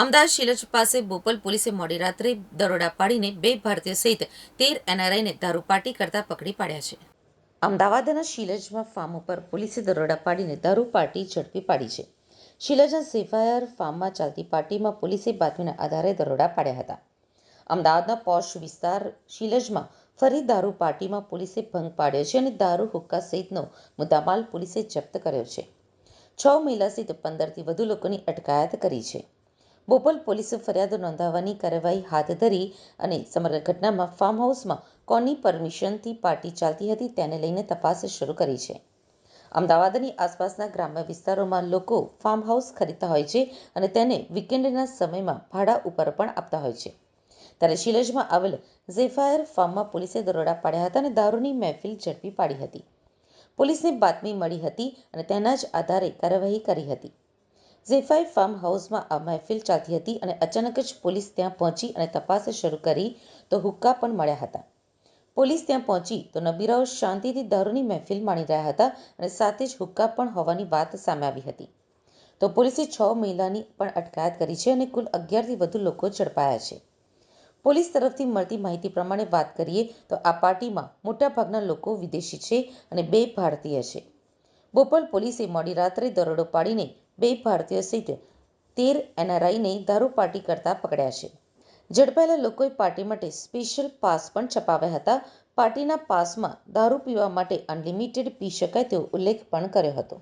અમદાવાદ શિલજ પાસે બોપલ પોલીસે મોડી રાત્રે દરોડા પાડીને બે ભારતીય સહિત તેર એનઆરઆઈને દારૂ પાર્ટી કરતા પકડી પાડ્યા છે. અમદાવાદના શિલજમાં ફાર્મ ઉપર પોલીસે દરોડા પાડીને દારૂ પાર્ટી ઝડપી પાડી છે. શિલજના સેફાયર ફાર્મમાં ચાલતી પાર્ટીમાં પોલીસે બાતમીના આધારે દરોડા પાડ્યા હતા. અમદાવાદના પોશ વિસ્તાર શિલજમાં ફરી દારૂ પાર્ટીમાં પોલીસે ભંગ પાડ્યો છે અને દારૂ હુક્કા સહિતનો મુદ્દામાલ પોલીસે જપ્ત કર્યો છે. છ મહિલા સહિત પંદરથી વધુ લોકોની અટકાયત કરી છે. બોપલ પોલીસે ફરિયાદ નોંધાવવાની કાર્યવાહી હાથ ધરી અને સમગ્ર ઘટનામાં ફાર્મ હાઉસમાં કોની પરમિશનથી પાર્ટી ચાલતી હતી તેને લઈને તપાસ શરૂ કરી છે. અમદાવાદની આસપાસના ગ્રામ્ય વિસ્તારોમાં લોકો ફાર્મ હાઉસ ખરીદતા હોય છે અને તેને વીકેન્ડના સમયમાં ભાડા ઉપર પણ આપતા હોય છે. ત્યારે શિલજમાં આવેલ ઝેફાયર ફાર્મમાં પોલીસે દરોડા પાડ્યા હતા અને દારૂની મહેફિલ ઝડપી પાડી હતી. પોલીસને બાતમી મળી હતી અને તેના જ આધારે કાર્યવાહી કરી હતી. ઝેફાઈ ફાર્મ હાઉસમાં આ મહેફિલ ચાલતી હતી અને અચાનક જ પોલીસ ત્યાં પહોંચી અને તપાસ શરૂ કરી તો હુક્કા પણ મળ્યા હતા. પોલીસ ત્યાં પહોંચી તો નબીરાઓ શાંતિથી દારૂની મહેફિલ માણી રહ્યા હતા અને સાથે જ હુક્કા પણ હોવાની વાત સામે આવી હતી. તો પોલીસે છ મહિલાની પણ અટકાયત કરી છે અને કુલ અગિયારથી વધુ લોકો ઝડપાયા છે. પોલીસ તરફથી મળતી માહિતી પ્રમાણે વાત કરીએ તો આ પાર્ટીમાં મોટાભાગના લોકો વિદેશી છે અને બે ભારતીય છે. બોપલ પોલીસે મોડી રાત્રે દરોડો પાડીને બે ભારતીય સહિત તેર એનઆરઆઈને દારૂ પાર્ટી કરતા પકડ્યા છે. ઝડપાયેલા લોકોએ પાર્ટી માટે સ્પેશિયલ પાસ પણ છપાવ્યા હતા. પાર્ટીના પાસમાં દારૂ પીવા માટે અનલિમિટેડ પી શકાય તેવો ઉલ્લેખ પણ કર્યો હતો.